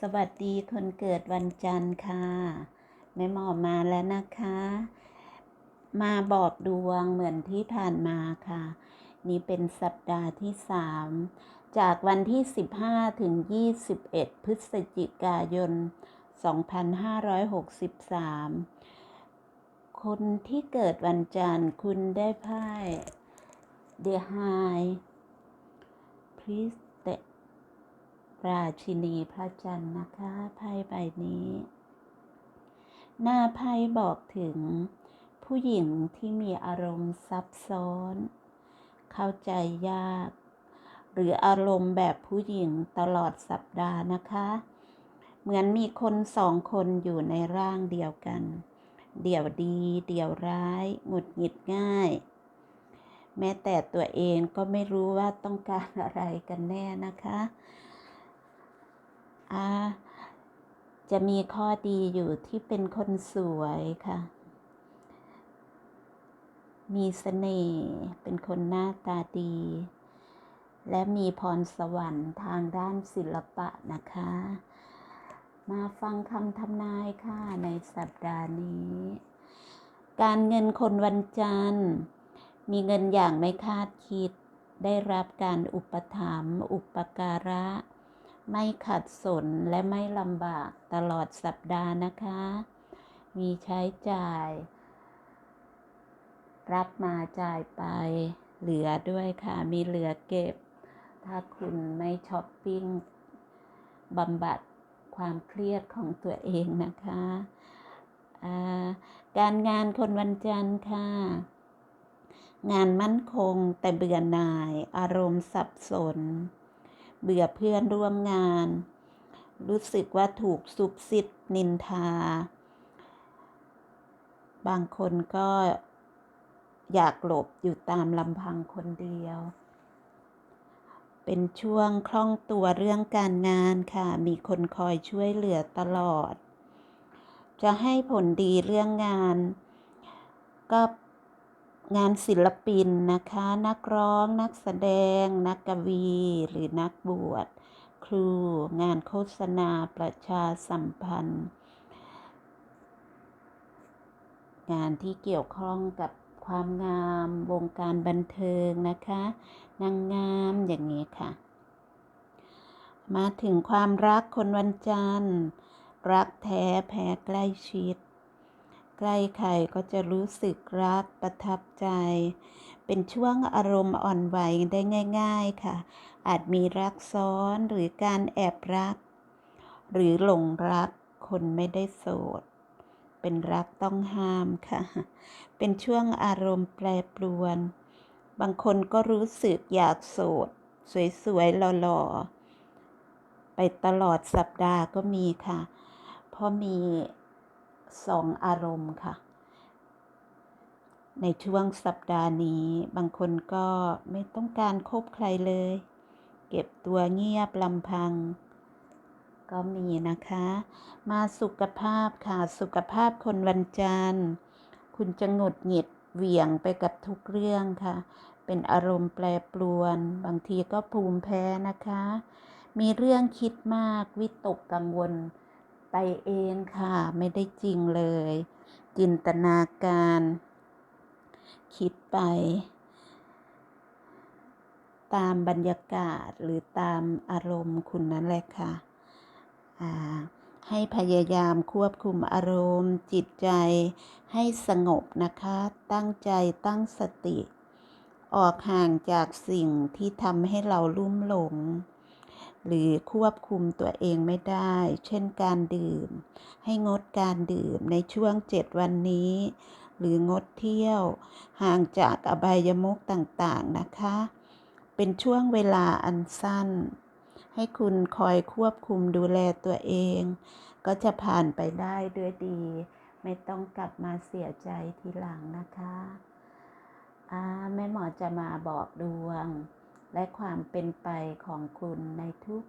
สวัสดีคนเกิดวันจันทร์ค่ะแม่หมอมาแล้วนะคะ มาบอกดวงเหมือนที่ผ่านมาค่ะ นี่เป็นสัปดาห์ที่สามจากวันที่ 15 ถึง 21 พฤศจิกายน 2563 คนที่เกิดวันจันทร์คุณได้ไพ่ The High Priest ราชินีพระจันทร์นะคะไพ่ใบนี้ หน้าไพ่บอกถึง ผู้หญิงที่มีอารมณ์ซับซ้อน เข้าใจยาก หรืออารมณ์แบบผู้หญิงตลอดสัปดาห์นะคะ เหมือนมีคนสองคนอยู่ในร่างเดียวกัน เดี่ยวดี เดี่ยวร้ายหงุดหงิดง่าย แม้แต่ตัวเองก็ไม่รู้ว่าต้องการอะไรกันแน่นะคะ อ่าจะมีข้อดีอยู่ที่เป็นคนสวยค่ะ มีเสน่ห์เป็นคนหน้าตาดี และมีพรสวรรค์ทางด้านศิลปะนะคะ มาฟังคำทำนายค่ะในสัปดาห์นี้ การเงินคนวันจันทร์มีเงินอย่างไม่คาดคิด ได้รับการอุปถัมภ์อุปการะ ไม่ขัดสนและไม่ลำบากตลอดสัปดาห์นะคะ มีใช้จ่าย รับมาจ่ายไป เหลือด้วยค่ะ มีเหลือเก็บ ถ้าคุณไม่ช้อปปิ้งบำบัดความเครียดของตัวเองนะคะาการงานคนวันจันทร์ค่ะ งานมั่นคงแต่เบื่อหน่ายอารมณ์สับสน เบื่อเพื่อนร่วมงาน รู้สึกว่าถูกซุบซิดนินทา บางคนก็อยากหลบอยู่ตามลำพังคนเดียว เป็นช่วงคล่องตัวเรื่องการงานค่ะ มีคนคอยช่วยเหลือตลอด จะให้ผลดีเรื่องงาน ก็ งานศิลปินนะคะ นักร้องนักแสดง นักกวี หรือนักบวช ครู งานโฆษณาประชาสัมพันธ์ งานที่เกี่ยวข้องกับความงามวงการบันเทิงนะคะ นางงามอย่างนี้ค่ะ มาถึงความรักคนวันจันทร์ รักแท้แพ้ใกล้ชิด ใกล้ใครก็จะรู้สึกรักประทับใจ เป็นช่วงอารมณ์อ่อนไหวได้ง่าย ๆค่ะ อาจมีรักซ้อนหรือการแอบรัก หรือหลงรักคนไม่ได้โสด เป็นรักต้องห้ามค่ะ เป็นช่วงอารมณ์แปรปรวน บางคนก็รู้สึกอยากโสด สวยๆหล่อๆไปตลอดสัปดาห์ก็มีค่ะ เพราะมี สองอารมณ์ค่ะ ในช่วงสัปดาห์นี้ บางคนก็ไม่ต้องการคบใครเลย เก็บตัวเงียบลำพัง ก็มีนะคะ มาสุขภาพค่ะ สุขภาพคนวันจันทร์ คุณจะหงดหงิดเหวี่ยงไปกับทุกเรื่องค่ะ เป็นอารมณ์แปรปรวน บางทีก็ภูมิแพ้นะคะ มีเรื่องคิดมากวิตกกังวล ไปเองค่ะ ไม่ได้จริงเลย จินตนาการ คิดไป ตามบรรยากาศหรือตามอารมณ์คุณนั่นแหละค่ะให้พยายามควบคุมอารมณ์จิตใจให้สงบนะคะ ตั้งใจตั้งสติ ออกห่างจากสิ่งที่ทำให้เราลุ่มหลง หรือควบคุมตัวเองไม่ได้ เช่นการดื่ม ให้งดการดื่มในช่วงเจ็ดวันนี้ หรืองดเที่ยว ห่างจากอบายมุกต่างๆนะคะ เป็นช่วงเวลาอันสั้น ให้คุณคอยควบคุมดูแลตัวเอง ก็จะผ่านไปได้ด้วยดี ไม่ต้องกลับมาเสียใจทีหลังนะคะแม่หมอจะมาบอกดวง และความเป็นไปของคุณในทุก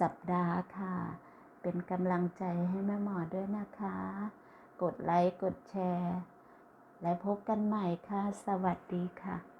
สัปดาห์ค่ะ เป็นกำลังใจให้แม่หมอด้วยนะคะ กดไลค์ กดแชร์ และพบกันใหม่ค่ะ สวัสดีค่ะ